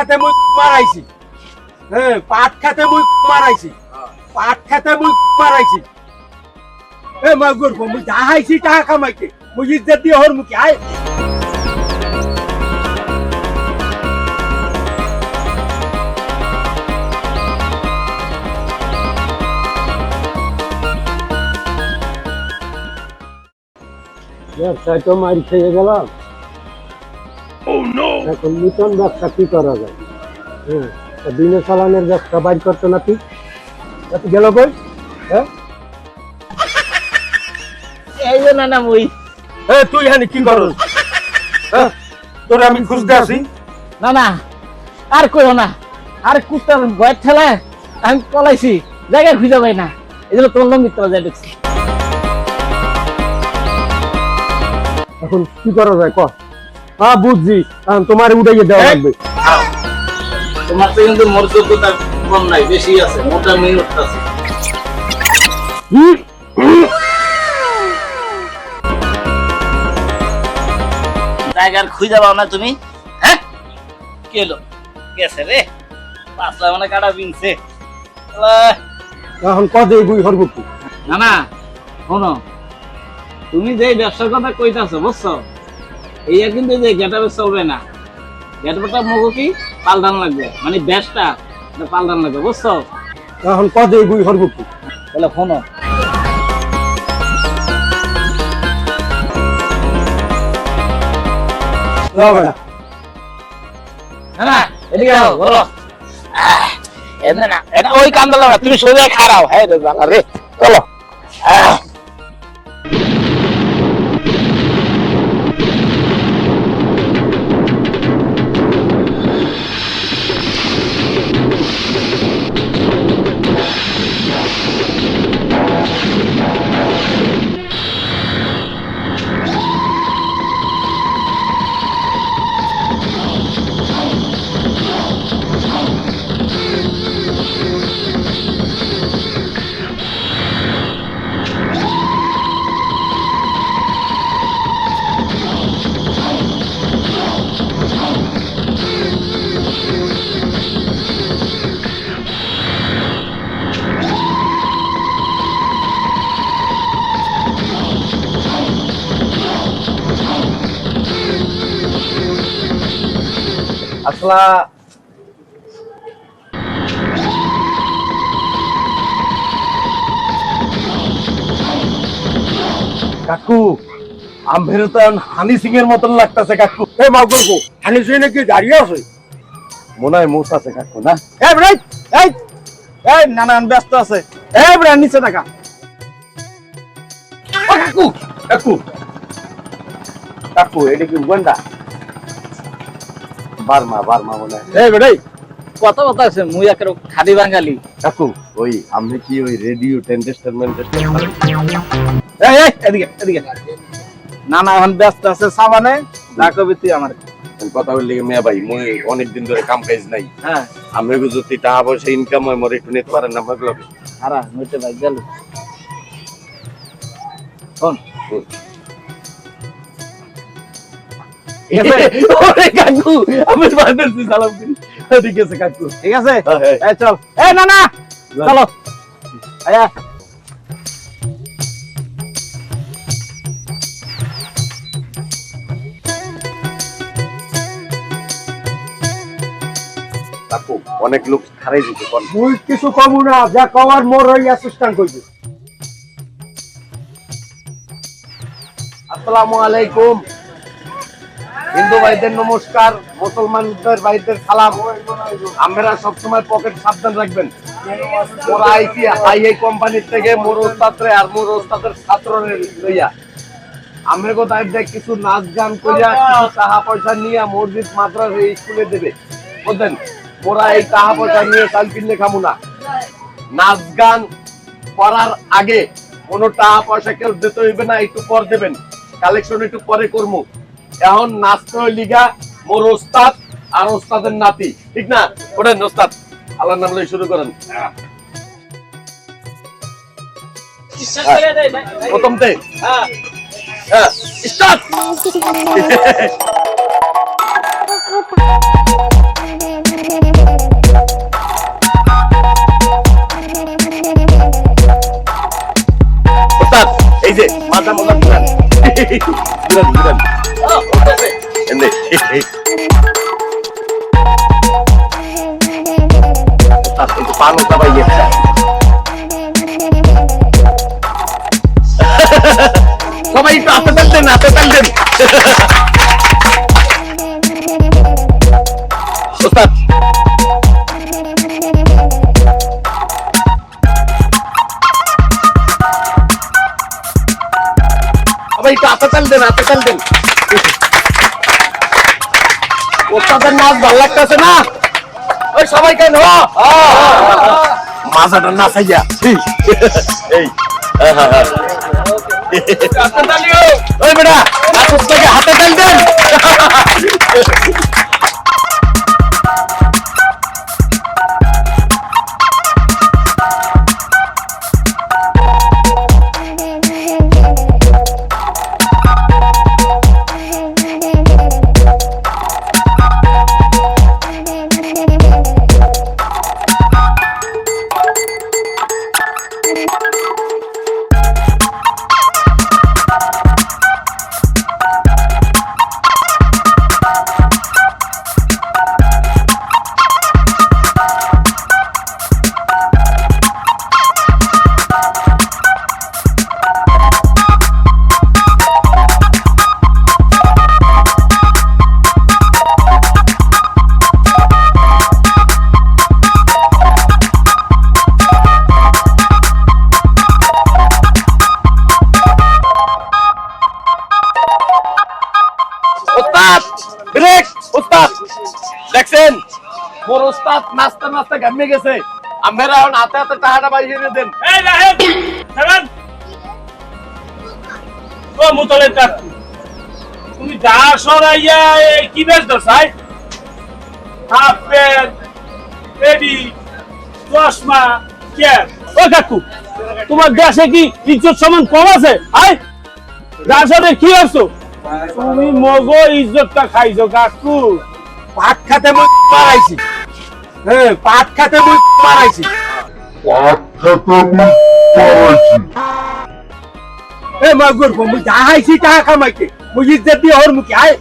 খাতে মুই মারাইছি। হ্যাঁ পাট খাতে মুই মারাইছি। পাট খাতে মুই মারাইছি। এ মা গর্ব মুই যাহাইছি টাকা কামাইতে মুই ইজ্জত দিয়ে হর মুখে আয় ব্যবসায় তো মার খেয়ে গেলাম। এখন নূতন ব্যবসা কি করা যায়? হ্যাঁ তা দিনে চালানের ব্যবসা বাইর করতো না তুই গেল কই? হ্যাঁ? এই জন্য না মুই। এ তুই এখানে কি করস? হ্যাঁ? তোর আমি খুঁজতে আসি। না না আর কইও না। আর কুত্তার ভয়ের ঠেলায় আমি পলাইছি জায়গা খুঁজে পাই না। এই জন্য তোর তোলা যায় ঢুকছি। এখন কি করা যায় ক? হ্যাঁ বুঝছি। এখন তোমার উঠাইয়ে দেওয়া লাগবে। তোমার তো কিন্তু মোর যোগ্যতা কম নাই বেশি আছে মোটা মিনিট আছে। জায়গার খুঁজে পাও না তুমি? হ্যাঁ? কেলো গেছে রে। পাঁচলা মানে কাটা বিনছে। এখন কদে বুই হরব না না শোনো। তুমি যে ব্যবসার কথা কইতাছো বুঝছ? এইয়া কিন্তু যে গেটাবে চলবে না। গেটাবেটা মগো কি? পাল্টান লাগবে। মানে ব্যাসটা এটা পাল্টান লাগবে বুঝছ? এখন কদে বুই হরব কি? তাহলে শোনো। তুমি সোজা খারাও। হ্যাঁ রে বাবা রে চলো। আহ। আসলা। কাকু আম্ভের তো হানি সিং এর মতন লাগতেছে কাকু। এ মা হানি সিং নাকি দাঁড়িয়ে আছে? মনে হয় মুখ আছে কাকু না? এ ভাই এই এই নানান ব্যস্ত আছে। এ ভাই নিচে ও কাকু কাকু। কাকু এটা কি উগান্ডা? বার্মা বার্মা মনে এই ভাই কথা কথা আছে মুই একের খাদি বাঙালি। কাকু ওই আমি কি ওই রেডিও টেন্টেস্টার ম্যানটেস্টার এই এই এদিকে এদিকে। না না এখন ব্যস্ত আছে সামানে ডাকবি তুই আমার। কথা বললি মেয়া ভাই মই অনেকদিন ধরে কাম কাজ নাই। হ্যাঁ। আমি যদি টাকা পয়সা ইনকাম হয় মোর একটু নিতে পারেন না ভাগলো হারা নইতে ভাই গেল। শোন। ওরে কাকু আমি বাঁধতেছি সালাম করি ঠিক আছে কাকু ঠিক আছে হ্যাঁ, হ্যাঁ। এই চল এই না না চলো আয়া কাকু অনেক লোক খারাই দিতে কোন মুই কিছু কমু না যা কওয়ার মোর হই অ্যাসিস্ট্যান্ট কইবে আসসালামু আলাইকুম হিন্দু ভাইদের নমস্কার মুসলমানদের ভাইদের সালাম। আমরা সবসময় পকেট সাবধান রাখবেন। ওরা আইসি হাই হাই কোম্পানির থেকে মোর ওস্তাদরে আর মোর ওস্তাদের ছাত্ররে লইয়া। আমরা কোথায় দেখ কিছু নাচ গান করিয়া কিছু পয়সা নিয়ে মসজিদ, মাদ্রাসা, স্কুলে দেবে। বুঝলেন? ওরা এই টাকা পয়সা নিয়ে চাল কিনলে খামু না। নাচ গান করার আগে কোনো টাকা পয়সা কেউ দিতে হইবে না, একটু পর দেবেন। কালেকশন একটু পরে করব এখন নাচতে লিগা, মোর ওস্তাদ আর ওস্তাদের নাতি। ঠিক না? ওটা ওস্তাদ? আল্লাহ নাম শুরু করেন। হ্যাঁ। প্রথমতে। হ্যাঁ। এই যে, মাথা মাথা ঘুরান ঘুরান ঘুরান ওস্তাদ একটু পানো দাবাই গেছে সবাই একটু হাতে তাল দেন হাতে তাল দেন ওস্তাদ সবাই একটু হাতে তাল দেন হাতে তাল দেন ওস্তাদের নাচ ভালো লাগতেছে না ওই সবাই কেন? মাজাটা না খাইয়া। এই। ওই বেটা হাতে তেল দেন। মোর ওস্তাদ নাচতে নাচতে ঘামে গেছে? আমরা এখন হাতে হাতে টাকাটা বাইরে দেন। এই রাহেব দাঁড়ান ও মুতলের তুমি যা সরাইয়া এই কি বেশ দশাই হাফ প্যান্ট রেডি চশমা ক্যাপ। ও কাকু তোমার দেশে কি ইজ্জত সমান কম আছে আই? যার সাথে কি আছো তুমি মগো ইজ্জতটা খাইছো কাকু। পাট খাতে মই মারাইছি হ্যাঁ পাট খাতে মই মারাইছি এ মা গুরবো মুই যা হাইছি টাকা কামাইতে মুই ইজ্জত দিয়ে হর মুখে, আয়।